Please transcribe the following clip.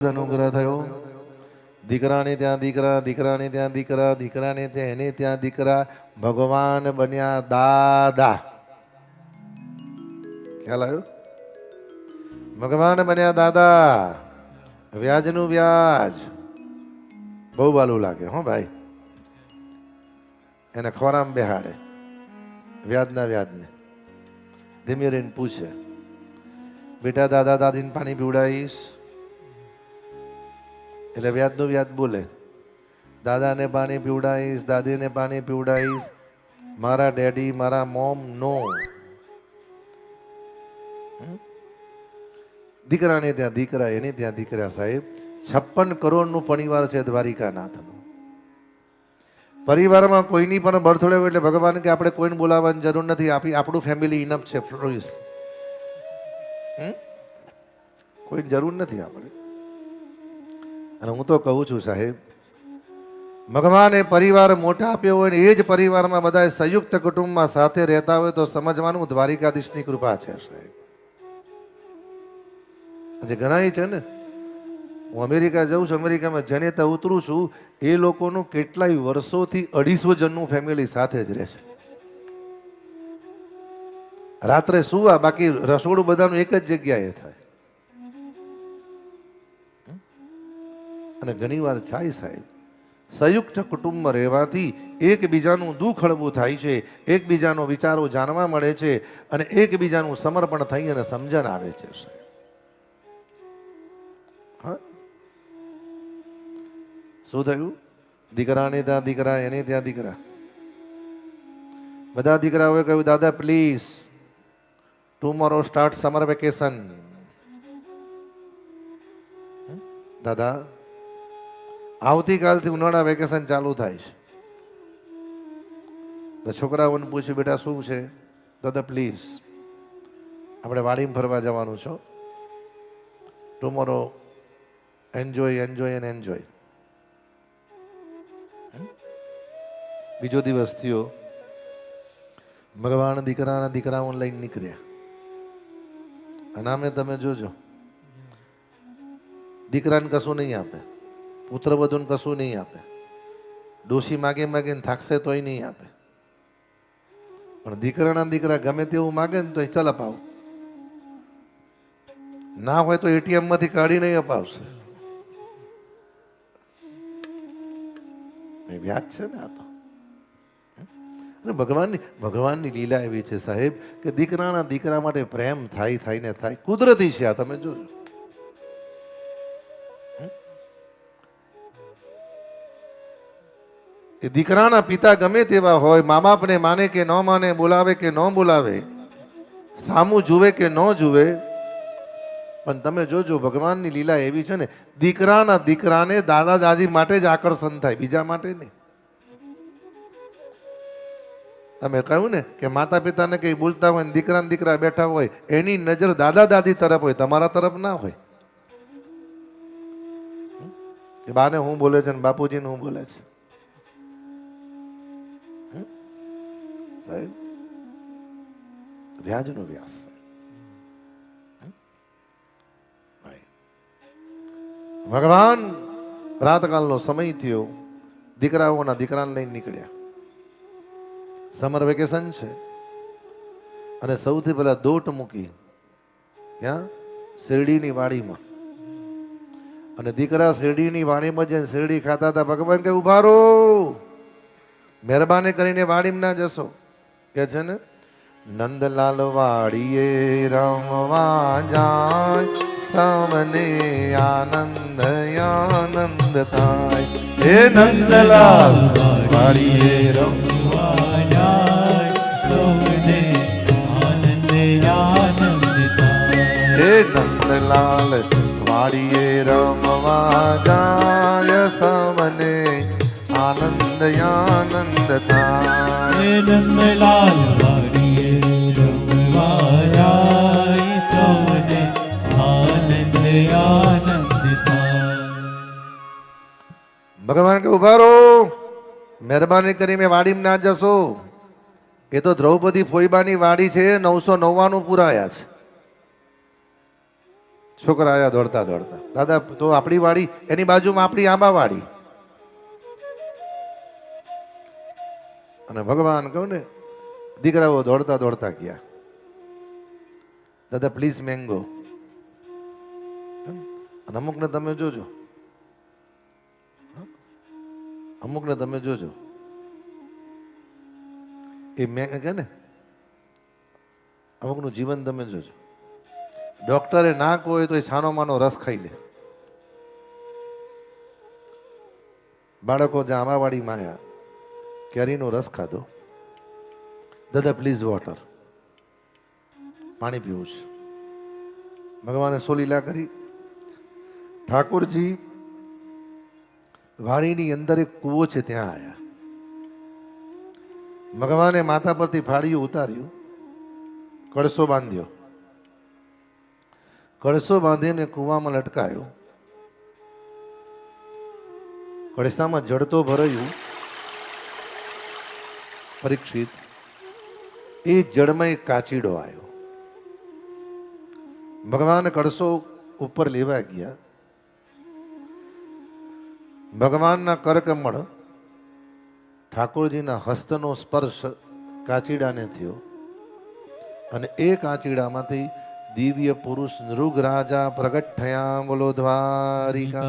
અનુગ્રહ થયો દીકરાને ત્યાં દીકરા દીકરાને ત્યાં દીકરા દીકરાને ત્યાં એને ત્યાં દીકરા ભગવાન બન્યા દાદા ખ્યાલ આવ્યો ભગવાન બન્યા દાદા વ્યાજનું વ્યાજ બહુ બાલું લાગે હો ભાઈ એને ખોરામ બેહાડે વ્યાજના વ્યાજને ધીમે રહીને પૂછે બેટા દાદા દાદીને પાણી પીવડાવીશ એટલે વ્યાજનું વ્યાજ બોલે. દાદાને પાણી પીવડાવીશ, દાદીને પાણી પીવડાવીશ. મારા ડેડી, મારા મોમ, નો. દીકરાને ત્યાં દીકરા, એને ત્યાં દીકરા સાહેબ, છપ્પન કરોડનું પરિવાર છે દ્વારિકાનાથનું. પરિવારમાં કોઈની પણ બર્થડે હોય એટલે ભગવાન કે આપણે કોઈને બોલાવવાની જરૂર નથી. આપી, આપણું ફેમિલી ઇનફ છે ફ્લોઈસ હમ? કોઈની જરૂર નથી આપણે. અને હું તો કહું છું, સાહેબ, ભગવાને પરિવાર મોટા આપ્યો હોય ને એ જ પરિવારમાં બધા સંયુક્ત કુટુંબમાં સાથે રહેતા હોય તો સમજવાનું દ્વારિકાધીશની કૃપા છે, સાહેબ. જે ઘણા છે ને, હું અમેરિકા જાઉં છું, અમેરિકામાં જેને ત્યાં ઉતરું છું, એ લોકોનું કેટલાય વર્ષોથી અઢીસો જણનું ફેમિલી સાથે જ રહે છે. રાત્રે સુવા, બાકી રસોડું બધાનું એક જ જગ્યાએ થાય. અને ઘણીવાર થાય સાહેબ, સંયુક્ત કુટુંબમાં રહેવાથી એકબીજાનું દુઃખ હળવું થાય છે, એકબીજાનો વિચારો જાણવા મળે છે અને એકબીજાનું સમર્પણ થઈ અને સમજણ આવે છે શું થયું? દીકરાને ત્યાં દીકરા, એને ત્યાં દીકરા. બધા દીકરાઓએ કહ્યું, દાદા please tomorrow start summer vacation દાદા આવતીકાલથી ઉનાળા વેકેશન ચાલુ થાય છે. તો છોકરાઓને પૂછ્યું બેટા શું છે? દાદા પ્લીઝ આપણે વાડીમાં ફરવા જવાનું છો tomorrow enjoy enjoy and enjoy બીજો દિવસ થયો. ભગવાન દીકરાના દીકરાઓને લઈને નીકળ્યા. અને આમે તમે જોજો. દીકરાને કશું નહીં આપે. પુત્ર બધું કશું નહીં આપે. ડોશી માગે માગેને થાકશે તોય નહીં આપે. પણ દીકરાના દીકરા ગમે તેવું માગે ને તો ચલ અપાવ. ના હોય તો એટીએમમાંથી કાઢી નહીં અપાવશે. વ્યાજ છે ને આ તો. અને ભગવાનની ભગવાનની લીલા એવી છે સાહેબ કે દીકરાના દીકરા માટે પ્રેમ થાય થાય ને થાય. કુદરતી છે આ, તમે જોજો. એ દીકરાના પિતા ગમે તેવા હોય મા બાપને માને કે ન માને, બોલાવે કે ન બોલાવે, સામું જુએ કે ન જુએ, પણ તમે જોજો, ભગવાનની લીલા એવી છે ને, દીકરાના દીકરાને દાદા દાદી માટે જ આકર્ષણ થાય, બીજા માટે નહીં. તમે કહ્યું ને કે માતા પિતાને કંઈ બોલતા હોય ને દીકરાને દીકરા બેઠા હોય, એની નજર દાદા દાદી તરફ હોય, તમારા તરફ ના હોય. કે બાને હું બોલે છે ને બાપુજીને હું બોલે છે. સાહેબ વ્યાજનો વ્યાસ સાહેબ ભગવાન રાતકાલનો સમય થયો. દીકરાઓના દીકરાને લઈને નીકળ્યા. સમર વેકેશન છે. અને સૌથી પહેલા દોટ મૂકી ક્યાં શેરડીની વાડીમાં. અને દીકરા શેરડીની વાડીમાં જઈને શેરડી ખાતા હતા. ભગવાન કે ઉભારો મહેરબાની કરીને વાડીમાં ના જશો. કે છે ને? નંદલાલ વાડીએ રમવા જાય, સામને આનંદ આનંદ થાય. હે નંદલાલ વાડીએ રમવા હે નંદલાલ વાડીએ રમવા જાય, સમને આનંદ આનંદ થાય નંદલાલ વાડીએ રમવાયા સૌને આનંદ આનંદ ભગવાન કે ઊભા રહો. મહેરબાની કરી મેં વાડીમાં ના જશો. એ તો દ્રૌપદી ફોઈબાની વાડી છે, નવસો નવ્વાણું પુરાયા છે. છોકરા આયા દોડતા દોડતા. દાદા, તો આપણી વાડી, એની બાજુમાં આપણી આંબા અને ભગવાન કહું ને, દીકરાઓ દોડતા દોડતા ગયા. દાદા પ્લીઝ મેંગો અને અમુકને તમે જોજો. અમુકને તમે જોજો. એ મેં કે ને? અમુકનું જીવન તમે જોજો. ડોક્ટરે ના હોય તો એ છાનો માનો રસ ખાઈ લે. બાળકો, જ્યાં આંબાવાડીમાં આવ્યા કેરીનો રસ ખાધો. દાદા પ્લીઝ વોટર પાણી પીવું છે. ભગવાને સોલીલા કરી. ઠાકોરજી વાડીની અંદર એક કૂવો છે ત્યાં આવ્યા ભગવાને માથા પરથી ફાળિયું ઉતાર્યું. કળસો બાંધ્યો. કળસો બાંધીને કૂવામાં લટકાયો. કળસામાં જડતો ભરાયું. પરીક્ષિત, એ જળમાં એક કાચીડો આવ્યો. ભગવાન કળશો ઉપર લેવા ગયા. ભગવાનના કરકમળ ઠાકોરજીના હસ્તનો સ્પર્શ કાચીડાને થયો અને એ કાચીડામાંથી દિવ્ય પુરુષ નૃગ રાજા પ્રગટ થયા, બોલો દ્વારિકા.